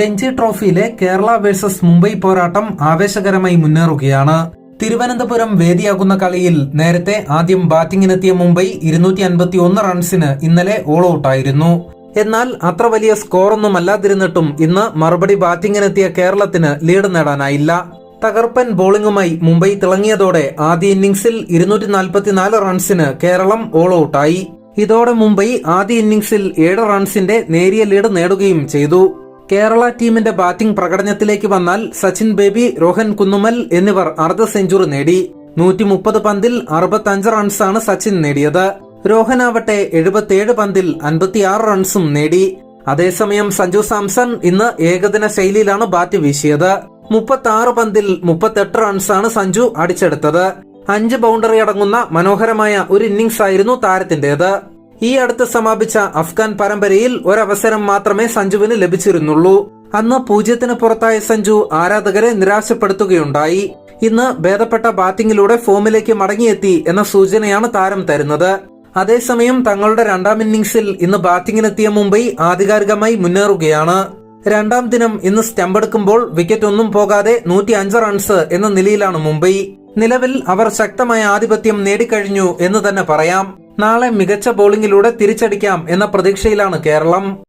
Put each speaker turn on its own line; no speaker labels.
Ranji ട്രോഫിയിലെ Kerala versus Mumbai പോരാട്ടം ആവേശകരമായി മുന്നേറുകയാണ്. തിരുവനന്തപുരം വേദിയാകുന്ന കളിയിൽ നേരത്തെ ആദ്യം ബാറ്റിംഗിനെത്തിയ മുംബൈ ഇരുന്നൂറ്റി അൻപത്തി ഒന്ന് റൺസിന് ഇന്നലെ ഓൾ ഔട്ടായിരുന്നു എന്നാൽ അത്ര വലിയ സ്കോറൊന്നും അല്ലാതിരുന്നിട്ടും ഇന്ന് മറുപടി ബാറ്റിംഗിനെത്തിയ കേരളത്തിന് ലീഡ് നേടാനായില്ല. തകർപ്പൻ ബോളിംഗുമായി മുംബൈ തിളങ്ങിയതോടെ ആദ്യ ഇന്നിംഗ്സിൽ ഇരുന്നൂറ്റി നാൽപ്പത്തിനാല് റൺസിന് കേരളം ഓൾ ഔട്ടായി ഇതോടെ മുംബൈ ആദ്യ ഇന്നിംഗ്സിൽ ഏഴ് റൺസിന്റെ നേരിയ ലീഡ് നേടുകയും ചെയ്തു. കേരള ടീമിന്റെ ബാറ്റിംഗ് പ്രകടനത്തിലേക്ക് വന്നാൽ സച്ചിൻ ബേബി രോഹൻ കുന്നുമൽ എന്നിവർ അർദ്ധ സെഞ്ചുറി നേടി. നൂറ്റി മുപ്പത് പന്തിൽ അറുപത്തഞ്ച് റൺസാണ് സച്ചിൻ നേടിയത്. രോഹനാവട്ടെ എഴുപത്തിയേഴ് പന്തിൽ അൻപത്തിയാറ് റൺസും നേടി. അതേസമയം സഞ്ജു സാംസൺ ഇന്ന് ഏകദിന ശൈലിയിലാണ് ബാറ്റ് വീശിയത്. മുപ്പത്തി ആറ് പന്തിൽ മുപ്പത്തെട്ട് റൺസാണ് സഞ്ജു അടിച്ചെടുത്തത്. അഞ്ച് ബൗണ്ടറി അടങ്ങുന്ന മനോഹരമായ ഒരു ഇന്നിംഗ്സ് ആയിരുന്നു താരത്തിന്റേത്. ഈ അടുത്ത് സമാപിച്ച അഫ്ഗാൻ പരമ്പരയിൽ ഒരവസരം മാത്രമേ സഞ്ജുവിന് ലഭിച്ചിരുന്നുള്ളൂ. അന്ന് പൂജ്യത്തിന് പുറത്തായ സഞ്ജു ആരാധകരെ നിരാശപ്പെടുത്തുകയുണ്ടായി. ഇന്ന് ഭേദപ്പെട്ട ബാറ്റിംഗിലൂടെ ഫോമിലേക്ക് മടങ്ങിയെത്തി എന്ന സൂചനയാണ് താരം തരുന്നത്. അതേസമയം തങ്ങളുടെ രണ്ടാം ഇന്നിംഗ്സിൽ ഇന്ന് ബാറ്റിംഗിനെത്തിയ മുംബൈ ആധികാരികമായി മുന്നേറുകയാണ്. രണ്ടാം ദിനം ഇന്ന് സ്റ്റമ്പെടുക്കുമ്പോൾ വിക്കറ്റ് ഒന്നും പോകാതെ നൂറ്റി അഞ്ച് റൺസ് എന്ന നിലയിലാണ് മുംബൈ. നിലവിൽ അവർ ശക്തമായ ആധിപത്യം നേടിക്കഴിഞ്ഞു എന്ന് തന്നെ പറയാം. നാളെ മികച്ച ബോളിംഗിലൂടെ തിരിച്ചടിക്കാം എന്ന പ്രതീക്ഷയിലാണ് കേരളം.